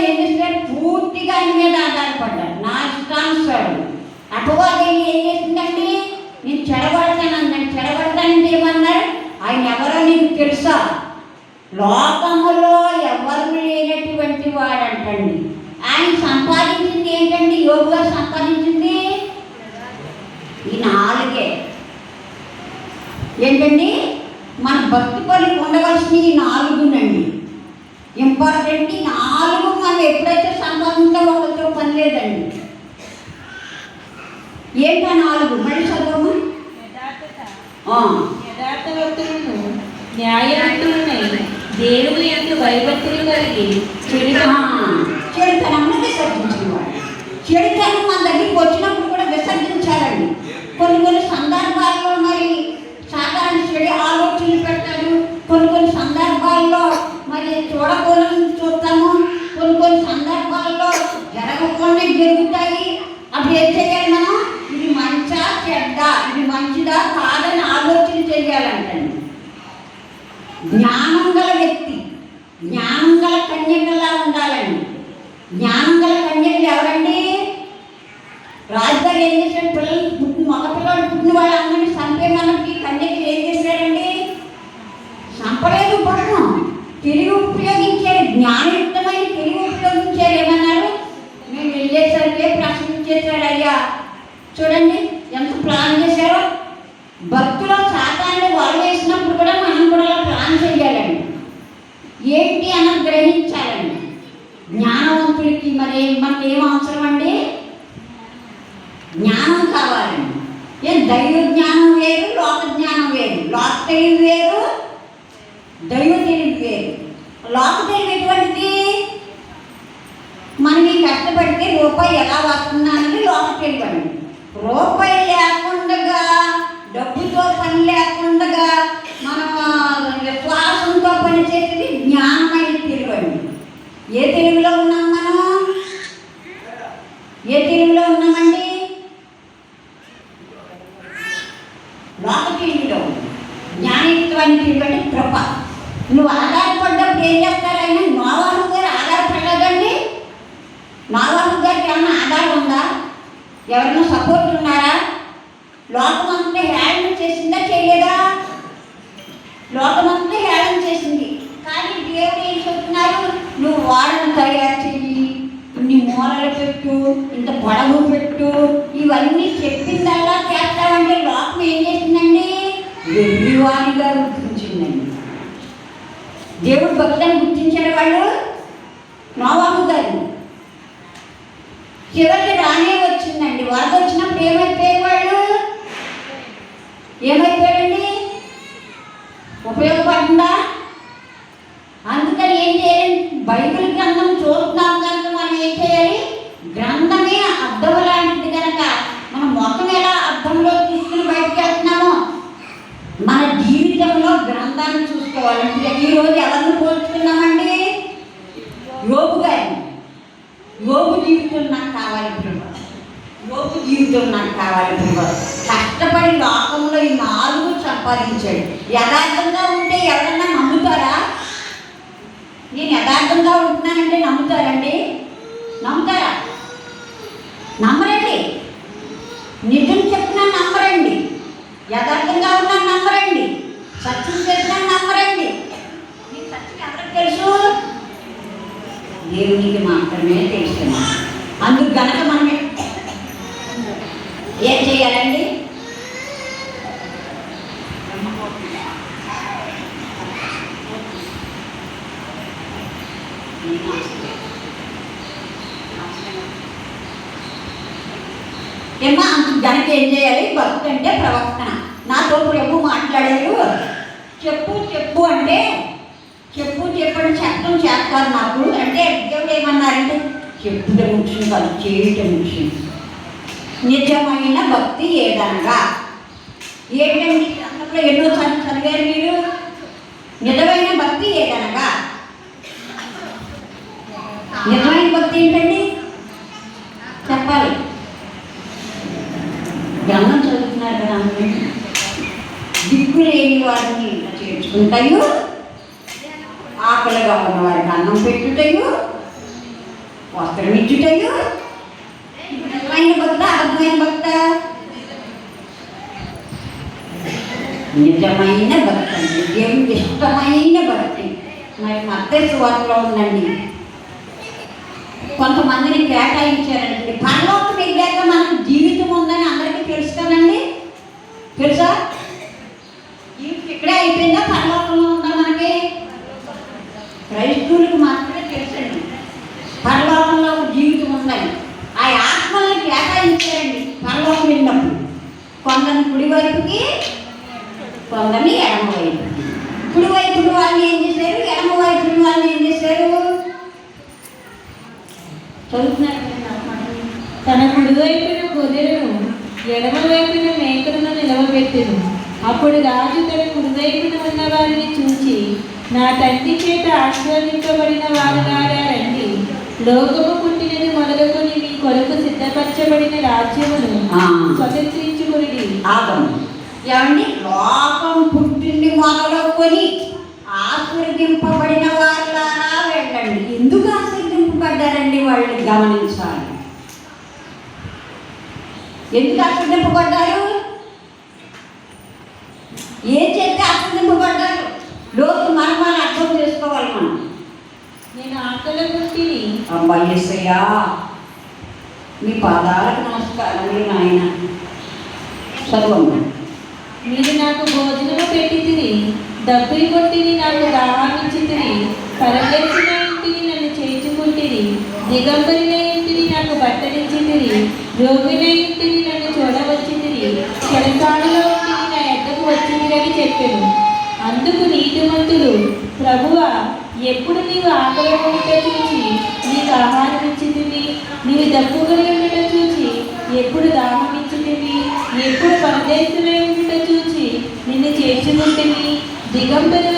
ఏం చేస్తున్నాడు పూర్తిగా ఆయన మీద ఆధారపడ్డాడు నా ఇష్టానుసారం. అటువంటి ఏం చేసిందండి? నేను చెడగొడతానన్నాడు చెడబడతానంటే ఏమన్నాడు ఆయన ఎవరో నీకు తెలుసా? లోకములో ఎవరు లేనటువంటి వాడంటండి ఆయన సంపాదించింది ఏంటండి? యోగుగా సంపాదించింది? ఈ నాలుగే. ఏంటండి? మన భక్తి పని ఉండవలసిన ఈ నాలుగునండి. ఇంపార్టెంట్ ఈ నాలుగు మనం ఎప్పుడైతే సంపాదించామో ఒకరితో పని లేదండి? ఏంటా నాలుగు? మళ్ళీ చదవము యథార్థత. ఆ, యథార్థవంతులను న్యాయవంతులనై దేవుని యొక్క భయభక్తులు కలిగి చెడు జరగకుండా జరుగుతాయి అప్పుడు ఏం చూడండి ఎంత ప్లాన్ చేశారో. భక్తులు సాతాన్ని వాళ్ళు వేసినప్పుడు కూడా మనం కూడా అలా ప్లాన్ చేయాలండి. ఏంటి అన్నది గ్రహించాలండి. జ్ఞానవంతుడికి మరి మనకి ఏం అవసరం అండి? జ్ఞానం కావాలండి. ఏం దైవ జ్ఞానం వేరు లోక జ్ఞానం వేరు. లోక తెలివి వేరు దైవ తెలివి వేరు. లోక తెలివి ఎటువంటిది? మనకి కష్టపడితే రూపాయి ఎలా వస్తుందా అనేది లోక తెలివి అండి రూపాయి లేకుండా డబ్బుతో పని లేకుండా మనం విశ్వాసంతో పని చేసేది జ్ఞానమైన తెలుగు అండి. ఏ తెలుగులో ఉన్నాం మనం? ఏ తెలుగులో ఉన్నామండి? లోక తెలివిలో ఉన్నాం. జ్ఞానయుక్తమైన తెలివి కృప. నువ్వు ఆధారపడ్డప్పుడు ఏం చేస్తారు ఆయన? నోవాహు గారు ఆధారపడలేదండి? నోవాహు గారికి ఏమన్నా ఆధారం ఉందా? ఎవరైనా సపోర్ట్ ఉన్నారా? లోకమంతా హేళన చేసిందా చేయలేదా? లోకమంతా హేళన చేసింది. కానీ దేవుడు ఏం చెప్తున్నారు? నువ్వు వాడను తయారు చెయ్యి ఇన్ని మూలలు పెట్టు ఇంత పొడవు పెట్టు ఇవన్నీ చెప్పిందల్లా చేస్తామంటే లోకం ఏం చేసిందండి? వెర్రివాణిగా గుర్తించిందండి. దేవుడు భక్తులను గుర్తించారు వాళ్ళు? నోవాహు గారు. చివరికి రానే అందాన్ని చూసుకోవాలంటే ఈరోజు ఎవరిని పోల్చుకున్నామండి? యోగు గారిని. యోగు జీవితం నాకు కావాలి యోగు జీవితం నాకు కావాలి కష్టపడి లోకంలో ఈ నాలుగు సంపాదించాడు. యథార్థంగా ఉంటే ఎవరన్నా నమ్ముతారా? నేను యథార్థంగా ఉంటున్నానంటే నమ్ముతారండి? నమ్ముతారా? నమ్మ దేవునికి మాత్రమే తెలుసు అందుకు గనక మనం ఏం చేయాలండి? ఏమ్మా అందుకు గనక ఏం చేయాలి? భక్తి అంటే ప్రవర్తన. నాతో ఎప్పుడు మాట్లాడారు? చెప్పు చెప్పు అంటే చెప్పడం చేస్తారు నాకు. అంటే దేవుడు ఏమన్నారంటే చెప్పుట ముఖ్యం కాదు చేయటం ముఖ్యం. నిజమైన భక్తి ఏదనగా ఏంటండి అందులో ఎన్నో సార్లు చదివారు మీరు? నిజమైన భక్తి ఏదనగా? నిజమైన భక్తి ఏంటండి? చెప్పాలి. గ్రంథం చదువుతున్నారు కదా అందరూ. దిక్కు లేని వారిని ఇంట ఆకలిగా ఉన్న వారికి అన్నం పెట్టుటయు వస్త్రం ఇచ్చుటయు. నిజమైన భక్త అర్థమైన భక్త. నిజమైన భక్తి నిజం ఇష్టమైన భక్తి. మరి మత్తే సువార్తలో ఉందండి. కొంతమందిని కేటాయించారండి. పరలోకం వెళ్ళాక మనకు జీవితం ఉందని అందరికీ తెలుసు కదండి? తెలుసా? జీవితం ఇక్కడే అయిపోయిందా పరలోకంలో ఉందా క్రైస్తవులకు మాత్రమే తెలుసండి. పరలోకంలో ఒక జీవితం ఉందని ఆ ఆత్మల్ని కేటాయించారండి పరలోకం వెళ్ళినప్పుడు. కొందరిని కుడివైపుకి కొందరిని ఎడమ కుడివైపుడు కుడి వైపుని వాళ్ళని ఏం చేశారు? ఎడమ వైపుని వాళ్ళని ఏం చేశారు? చదువుతున్నారు తన కుడివైపున గొర్రెలను ఎడమ వైపున మేకలను నిలవబెట్టెను అప్పుడు రాజు తన కుడివైపున ఉన్న వారిని చూచి నా తండ్రి చేత ఆశీర్వదింపబడిన వారులారా రండి లోకము పుట్టినది మొదలుకొని మీ కొరకు సిద్ధపరచబడిన రాజ్యమును ఆ. స్వతంత్రించుకుని ఏమండి? లోకం పుట్టింది మొదలుకొని ఆశీర్వదింపబడిన వాళ్ళారా వెళ్ళండి. ఎందుకు ఆశీర్వదింపబడ్డారండి వాళ్ళు? గమనించాలి. ఎందుకు ఆశీర్వదింపబడ్డారు? ఏం చేస్తే ఆశీర్వదింపబడ్డారు లోతు మర్మాలు అర్థం చేసుకోవాలి మనం. నేను ఆకలి పుట్టిని అబ్బాయ్యసయ్యా మీ పాదాలకు నమస్కారములు నాయన. చదవమ్మా. మీరు నాకు భోజనము పెట్టితిరి డబ్బులు కొట్టిని నాకు దాహాన్నిచ్చితిరి పరదేశిన ఇంటిని నన్ను చేర్చుకుంటిరి దిగంబరిన ఇంటిని నాకు బట్టలిచ్చితిరి రోగిన ఇంటిని అందుకు ప్రభువ ప్రభువా ఎప్పుడు నీవు ఆకలి ఉంట చూచి నీకు ఆహారం ఇచ్చితివి? నీవు దప్పుకొని ఉండట చూచి ఎప్పుడు దాహం ఇచ్చితివి? ఎప్పుడు పరదేశమై ఉండుట చూచి నిన్ను చేర్చుకుంటుని దిగంబరమై